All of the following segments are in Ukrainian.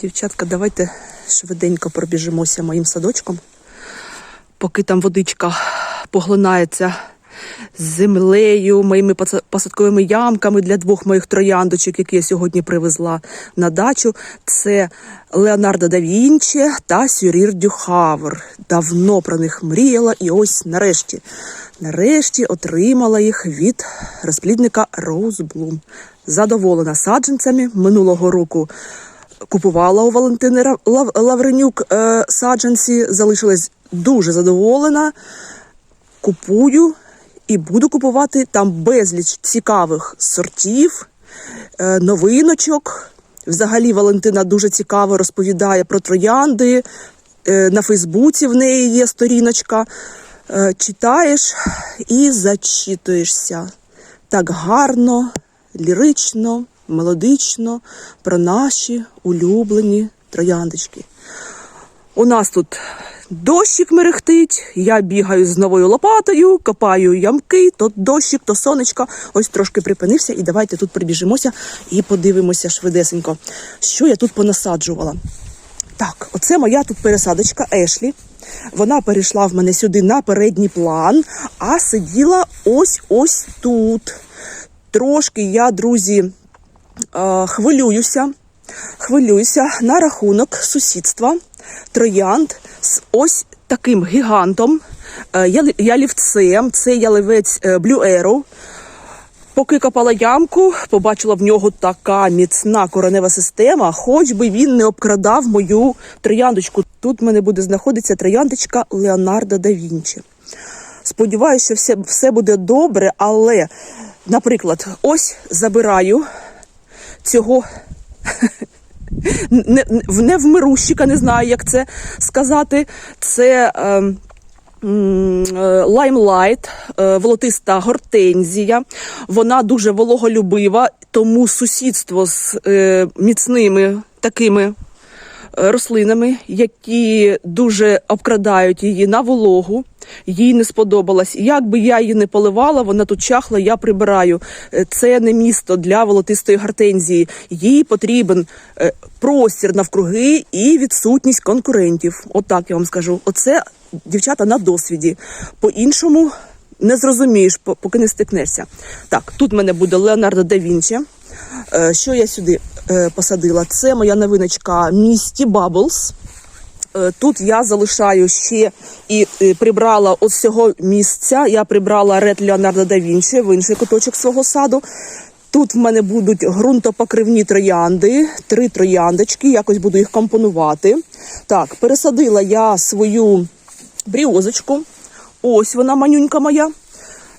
Дівчатка, давайте швиденько пробіжимося моїм садочком, поки там водичка поглинається землею, моїми посадковими ямками для двох моїх трояндочок, які я сьогодні привезла на дачу. Це Леонардо да Вінчі та Сюрір Дюхавр. Давно про них мріяла, і ось нарешті. Нарешті отримала їх від розплідника Роуз Блум. Задоволена саджанцями минулого року купувала у Валентини Лав- Лавренюк е, саджанці, залишилась дуже задоволена. Купую і буду купувати там безліч цікавих сортів, е, новиночок. Взагалі Валентина дуже цікаво розповідає про троянди. Е, На Фейсбуці в неї є сторіночка. Читаєш і зачитуєшся так гарно, лірично, мелодично про наші улюблені трояндочки. У нас тут дощик мерехтить, я бігаю з новою лопатою, копаю ямки, то дощик, то сонечко. Ось трошки припинився, і давайте тут прибіжимося і подивимося швидесенько, що я тут понасаджувала. Так, оце моя тут пересадочка Ешлі. Вона перейшла в мене сюди на передній план, а сиділа ось ось тут. Трошки я, друзі, хвилююся. Хвилююся на рахунок сусідства троянд з ось таким гігантом, е, ялівцем. Це ялівець е, Arrow. Поки копала ямку, побачила в нього така міцна коренева система, хоч би він не обкрадав мою трояндочку. Тут в мене буде знаходитися трояндочка Леонардо да Вінчі. Сподіваюся, що все, все буде добре, але, наприклад, ось забираю цього не, не- невмирущика, не знаю, як це сказати. Це. ем, е, Лаймлайт, е, волотиста гортензія. Вона дуже вологолюбива, тому сусідство з е, міцними такими рослинами, які дуже обкрадають її на вологу. Їй не сподобалось. Як би я її не поливала, вона тут чахла, я прибираю. Е, Це не місто для волотистої гортензії. Їй потрібен е, простір навкруги і відсутність конкурентів. Отак я вам скажу. Оце дівчата на досвіді. По-іншому не зрозумієш, поки не стикнешся. Так, тут в мене буде Леонардо да Вінчі. Е, Що я сюди е, посадила? Це моя новиночка Місті Bubbles. Е, Тут я залишаю ще і прибрала от цього місця. Я прибрала Ред Леонардо да Вінчі в інший куточок свого саду. Тут в мене будуть ґрунтопокривні троянди, три трояндочки, якось буду їх компонувати. Так, пересадила я свою бріозочку. Ось вона манюнька моя.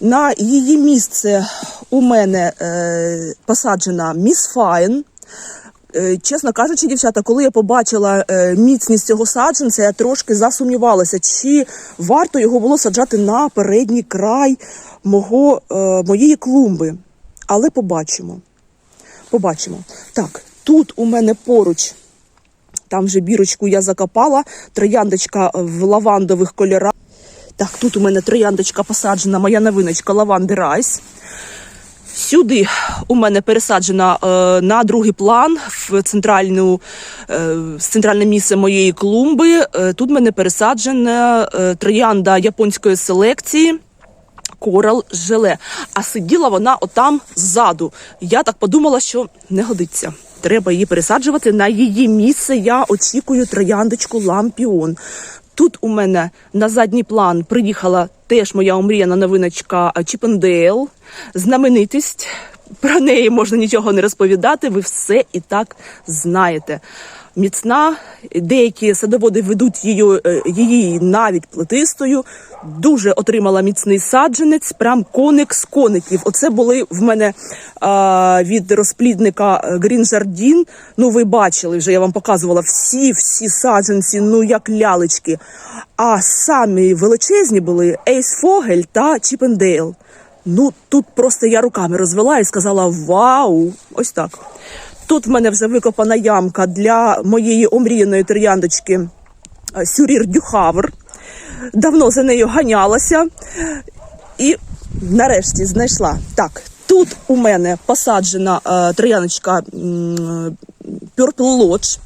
На її місце у мене е, посаджена Міс Файн. Е, Чесно кажучи, дівчата, коли я побачила е, міцність цього саджанця, я трошки засумнівалася, чи варто його було саджати на передній край мого, е, моєї клумби. Але побачимо. Побачимо. Так, тут у мене поруч, там вже бірочку я закопала, трояндочка в лавандових кольорах. Так, тут у мене трояндочка посаджена, моя новиночка лаванди Райс. Сюди у мене пересаджена е, на другий план в центральну е, центральне місце моєї клумби. Е, тут мене пересаджена е, троянда японської селекції. Корал желе. А сиділа вона отам ззаду. Я так подумала, що не годиться. Треба її пересаджувати на її місце. Я очікую трояндочку лампіон. Тут у мене на задній план приїхала теж моя омріяна новиночка Чіпендейл. Знаменитість. Про неї можна нічого не розповідати. Ви все і так знаєте. Міцна, деякі садоводи ведуть її, е, її навіть плетистою. Дуже отримала міцний саджанець, прям коник з коників. Оце були в мене а, від розплідника Green Jardin. Ну, ви бачили вже, я вам показувала всі всі саджанці, ну як лялечки. А самі величезні були Ейс Фогель та Чіпендейл. Ну тут просто я руками розвела і сказала: Вау! Ось так. Тут в мене вже викопана ямка для моєї омріяної трояндочки е, Сюрір Дюхавр. Давно за нею ганялася і нарешті знайшла. Так, тут у мене посаджена е, трояночка Purple Lodge.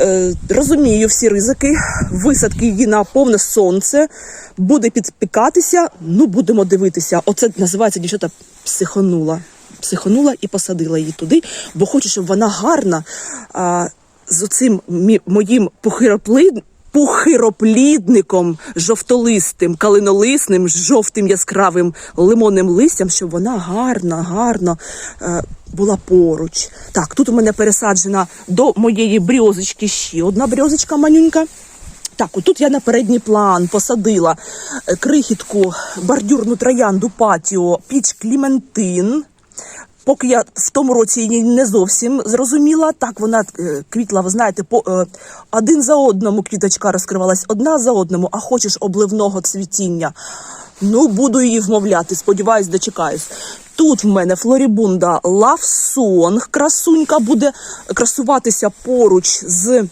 Е, розумію всі ризики, висадки її на повне сонце, буде підпікатися. Ну, будемо дивитися. Оце називається дівчата психонула. Психонула і посадила її туди, бо хочу, щоб вона гарна а, з оцим моїм похироплид... похироплідником жовтолистим, калинолисним, жовтим яскравим лимонним листям, щоб вона гарна, гарно е, була поруч. Так, тут у мене пересаджена до моєї брьозочки ще одна брьозочка манюнька. Так, отут я на передній план посадила е, крихітку бордюрну троянду патіо піч Кліментин. Поки я в тому році її не зовсім зрозуміла, так вона е, квітла, ви знаєте, по е, один за одному квіточка розкривалась, одна за одному, а хочеш обливного цвітіння. Ну, буду її вмовляти, сподіваюсь, дочекаюсь. Тут в мене флорібунда Лавсонг, красунька буде красуватися поруч з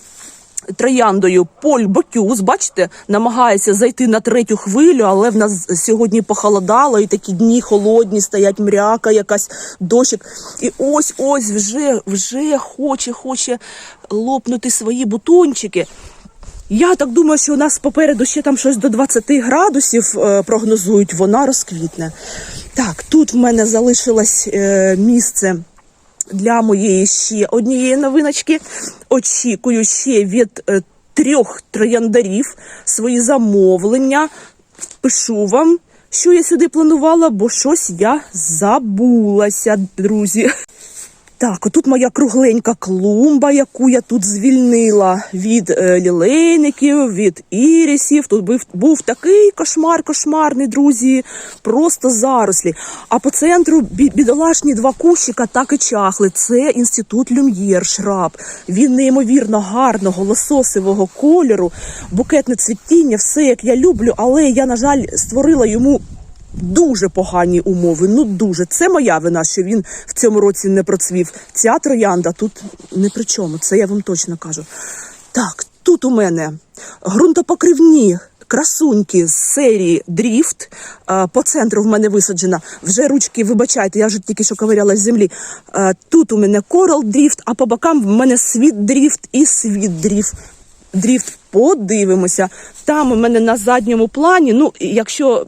трояндою Поль Бокюс, бачите, намагається зайти на третю хвилю, але в нас сьогодні похолодало, і такі дні холодні, стоять мряка, якась дощик. І ось ось вже, вже хоче, хоче лопнути свої бутончики. Я так думаю, що у нас попереду ще там щось до 20 градусів е, прогнозують, вона розквітне. Так, тут в мене залишилось е, місце для моєї ще однієї новиночки. Очікую ще від е, трьох трояндарів свої замовлення. Пишу вам, що я сюди планувала, бо щось я забулася, друзі. Так, отут моя кругленька клумба, яку я тут звільнила від е, лілейників, від ірісів. Тут був, був такий кошмар, кошмарний, друзі, просто зарослі. А по центру бі- бідолашні два кущика так і чахли. Це інститут Люм'єр, шраб. Він неймовірно гарного лососевого кольору, букетне цвітіння, все як я люблю, але я, на жаль, створила йому Дуже погані умови, ну дуже. Це моя вина, що він в цьому році не процвів. Ця троянда тут не при чому, це я вам точно кажу. Так, тут у мене ґрунтопокривні красуньки з серії Дріфт. По центру в мене висаджена. Вже ручки, вибачайте, я вже тільки що ковиряла з землі. Тут у мене Корал Дріфт, а по бокам в мене світ дріфт і світ дріфт. Дріфт. Подивимося. Там у мене на задньому плані. Ну, якщо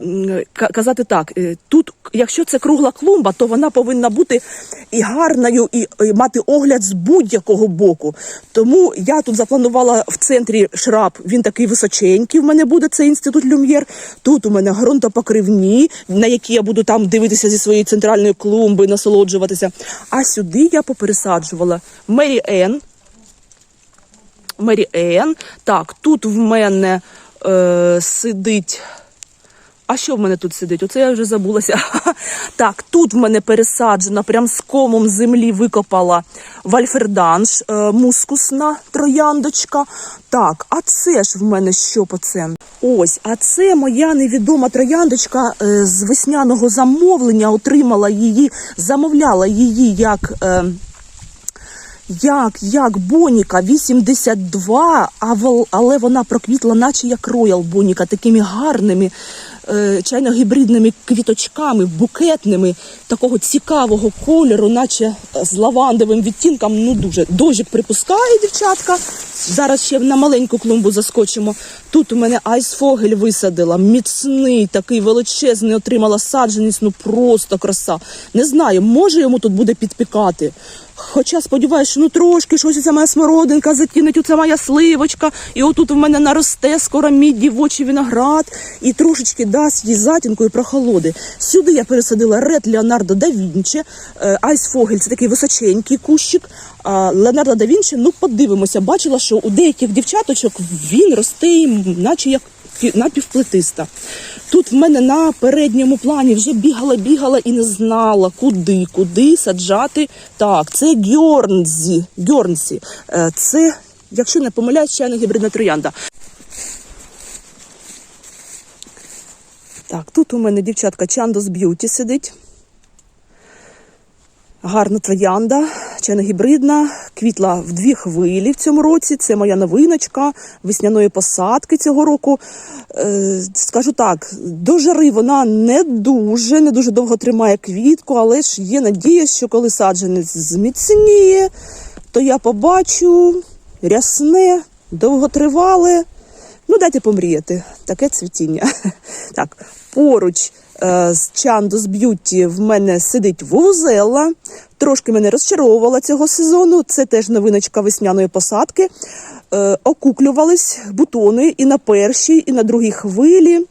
казати так, е, тут, якщо це кругла клумба, то вона повинна бути і гарною, і, і мати огляд з будь-якого боку. Тому я тут запланувала в центрі шраб. Він такий височенький. В мене буде цей інститут Люм'єр. Тут у мене ґрунтопокривні, на які я буду там дивитися зі своєї центральної клумби, насолоджуватися. А сюди я попересаджувала Мері Енн. Мері Енн. Так, тут в мене е, сидить. А що в мене тут сидить? Оце я вже забулася. Так, тут в мене пересаджена, прям з комом землі викопала вальферданж, е, мускусна трояндочка. Так, а це ж в мене що по це? Ось, а це моя невідома трояндочка е, з весняного замовлення. Отримала її, замовляла її як. Е, як, як Боніка 82, а вол- але вона проквітла, наче як роял Боніка, такими гарними чайно-гібридними квіточками, букетними, такого цікавого кольору, наче з лавандовим відтінком. Ну дуже дощик припускає, дівчатка. Зараз ще на маленьку клумбу заскочимо. Тут у мене айсфогель висадила, міцний, такий величезний, отримала саджаність, ну просто краса. Не знаю, може йому тут буде підпікати. Хоча сподіваюся, що ну трошки щось ця моя смородинка затінить, оця моя сливочка, і отут в мене наросте скоро мій дівочий виноград, і трошечки дасть їй затінку і прохолоди. Сюди я пересадила Ред Леонардо да Вінчі, е, Айсфогель, це такий височенький кущик. А Леонардо да Вінчі, ну подивимося, бачила, що у деяких дівчаточок він росте, наче як напівплетиста. Тут в мене на передньому плані вже бігала, бігала і не знала, куди, куди саджати. Так, це Гьорнзі. Гьорнзі. Е, Це, якщо не помиляюсь, чайна гібридна троянда. Так, тут у мене дівчатка Чандос Б'юті сидить. Гарна троянда, чайно-гібридна, квітла в дві хвилі в цьому році. Це моя новиночка весняної посадки цього року. Е, скажу так, до жари вона не дуже, не дуже довго тримає квітку, але ж є надія, що коли саджанець зміцніє, то я побачу рясне, довготривале. Ну, дайте помріяти. Таке цвітіння. Так, поруч е, з Чандус Б'юті в мене сидить вузела. Трошки мене розчаровувала цього сезону. Це теж новиночка весняної посадки. Е, окуклювались бутони і на першій, і на другій хвилі.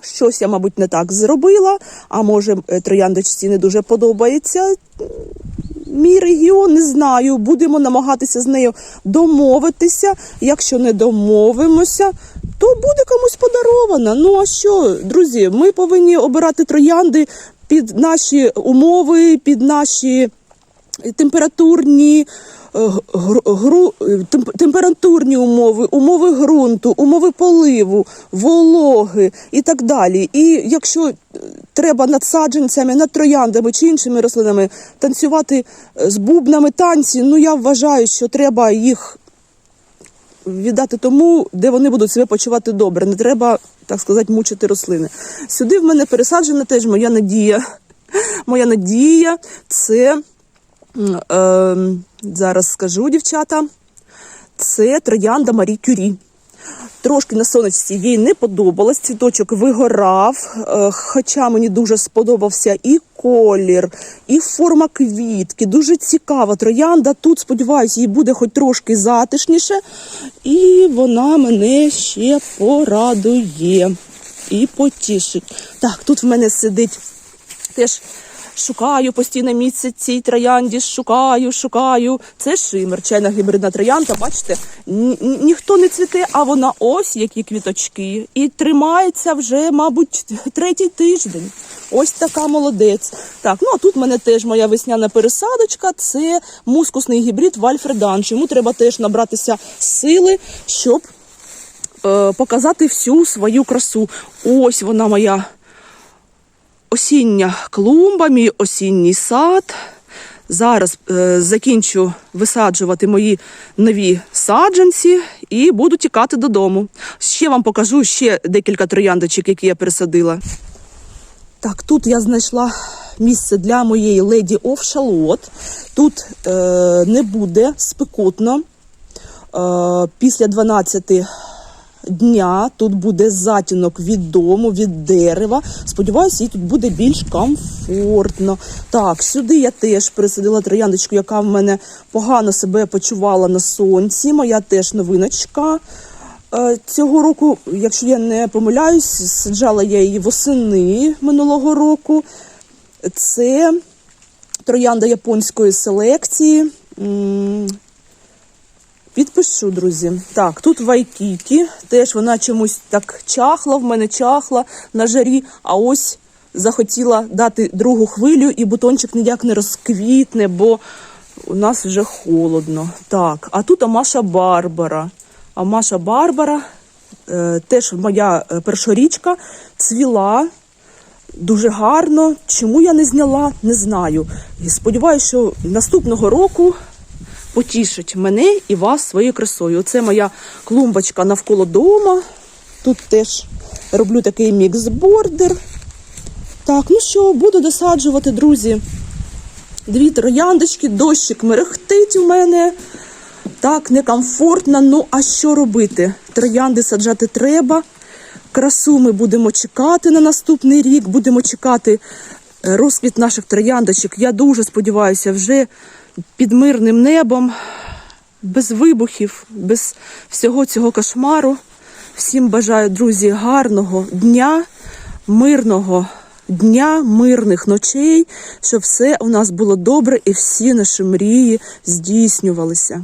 Щось я, мабуть, не так зробила, а може, е, трояндочці не дуже подобається мій регіон, не знаю. Будемо намагатися з нею домовитися. Якщо не домовимося, то буде комусь подарована. Ну а що, друзі, ми повинні обирати троянди під наші умови, під наші температурні. Е, гру, е, температурні умови, умови ґрунту, умови поливу, вологи і так далі. І якщо е, треба над саджанцями, над трояндами чи іншими рослинами танцювати з бубнами танці, ну я вважаю, що треба їх віддати тому, де вони будуть себе почувати добре. Не треба, так сказати, мучити рослини. Сюди в мене пересаджена теж моя надія. Моя надія це е, зараз скажу, дівчата. Це троянда Марі Кюрі. Трошки на сонечці їй не подобалось, цвіточок вигорав, е, хоча мені дуже сподобався і колір, і форма квітки. Дуже цікава троянда. Тут, сподіваюся, їй буде хоч трошки затишніше, і вона мене ще порадує і потішить. Так, тут в мене сидить теж шукаю постійно місце цій троянді, шукаю, шукаю. Це шимер, чайна гібридна троянда. Бачите, ні- ні- ніхто не цвіте, а вона ось які квіточки. І тримається вже, мабуть, третій тиждень. Ось така молодець. Так, ну а тут в мене теж моя весняна пересадочка. Це мускусний гібрид Вальфредан. Чому треба теж набратися сили, щоб е, показати всю свою красу. Ось вона моя осіння клумба, мій осінній сад. Зараз е, закінчу висаджувати мої нові саджанці і буду тікати додому. Ще вам покажу ще декілька трояндочок, які я пересадила. Так, тут я знайшла місце для моєї леді оф шалот. Тут е, не буде спекотно. Е, після 12 дня тут буде затінок від дому, від дерева. Сподіваюся, їй тут буде більш комфортно. Так, сюди я теж пересадила трояндочку, яка в мене погано себе почувала на сонці. Моя теж новиночка. Е, Цього року, якщо я не помиляюсь, саджала я її восени минулого року. Це троянда японської селекції. Підпишу, друзі. Так, тут вайкікі. Теж вона чомусь так чахла, в мене чахла на жарі, а ось захотіла дати другу хвилю, і бутончик ніяк не розквітне, бо у нас вже холодно. Так, а тут Амаша Барбара. Амаша Барбара, е, теж моя е, першорічка, цвіла дуже гарно. Чому я не зняла, не знаю. І сподіваюся, що наступного року потішить мене і вас своєю красою. Оце моя клумбочка навколо дома. Тут теж роблю такий мікс-бордер. Так, ну що, буду досаджувати, друзі. Дві трояндочки, дощик мерехтить у мене. Так, некомфортно. Ну, а що робити? Троянди саджати треба. Красу ми будемо чекати на наступний рік, будемо чекати е, розквіт наших трояндочок. Я дуже сподіваюся, вже під мирним небом, без вибухів, без всього цього кошмару. Всім бажаю, друзі, гарного дня, мирного дня, мирних ночей, щоб все у нас було добре і всі наші мрії здійснювалися.